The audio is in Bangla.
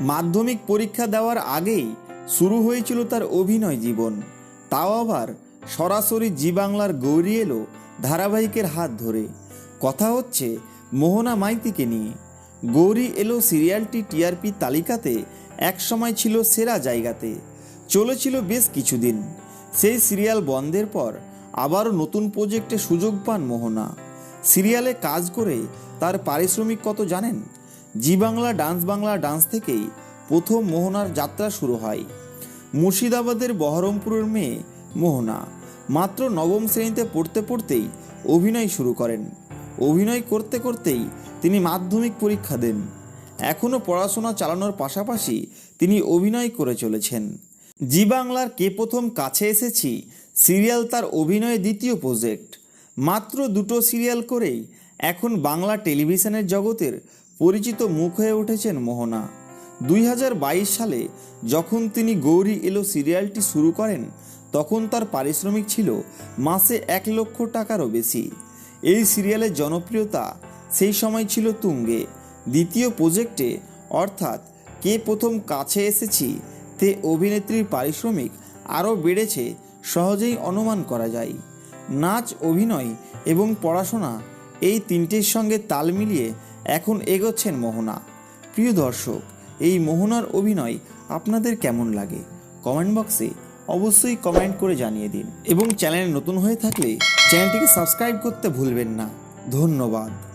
মাধ্যমিক পরীক্ষা দেওয়ার আগেই শুরু হয়েছিল তার অভিনয় জীবন। তাও আবার সরাসরি জি বাংলার গৌরী এলো ধারাবাহিকের হাত ধরে। কথা হচ্ছে মোহনা মাইতিকে নিয়ে। গৌরী এলো সিরিয়ালটি টিআরপি তালিকাতে একসময় ছিল সেরা জায়গাতে। চলেছিল বেশ কিছুদিন। সেই সিরিয়াল বন্ধের পর আবারও নতুন প্রজেক্টে সুযোগ পান মোহনা। সিরিয়ালে কাজ করে তার পারিশ্রমিক কত জানেন? Zee Bangla, dance Bangla, dance থেকেই প্রথম মোহনার যাত্রা শুরু হয়। মুর্শিদাবাদের বহরমপুরের মেয়ে মোহনা মাত্র নবম শ্রেণীতে পড়তে পড়তেই অভিনয় শুরু করেন। অভিনয় করতে করতেই তিনি মাধ্যমিক পরীক্ষা দেন। এখনও পড়াশোনা চালানোর পাশাপাশি তিনি অভিনয় করে চলেছেন। জি বাংলার কে প্রথম কাছে এসেছি সিরিয়াল তার অভিনয়ে দ্বিতীয় প্রজেক্ট। মাত্র দুটো সিরিয়াল করেই এখন বাংলা টেলিভিশনের জগতের পরিচিত মুখ হয়ে উঠেছেন মোহনা। দুই হাজার বাইশ সালে যখন তিনি গৌরী এলো সিরিয়ালটি শুরু করেন, তখন তার পারিশ্রমিক ছিল মাসে এক লক্ষ টাকারও বেশি। এই সিরিয়ালের জনপ্রিয়তা সেই সময় ছিল তুঙ্গে। দ্বিতীয় প্রজেক্টে, অর্থাৎ কে প্রথম কাছে এসেছি তে অভিনেত্রীর পারিশ্রমিক আরও বেড়েছে, সহজেই অনুমান করা যায়। নাচ, অভিনয় এবং পড়াশোনা এই তিনটির সঙ্গে তাল মিলিয়ে এখন এগোচ্ছেন মোহনা। প্রিয় দর্শক, এই মোহনার অভিনয় আপনাদের কেমন লাগে? কমেন্ট বক্সে অবশ্যই কমেন্ট করে জানিয়ে দিন। এবং চ্যানেল নতুন হয়ে থাকলে চ্যানেলটিকে সাবস্ক্রাইব করতে ভুলবেন না। ধন্যবাদ।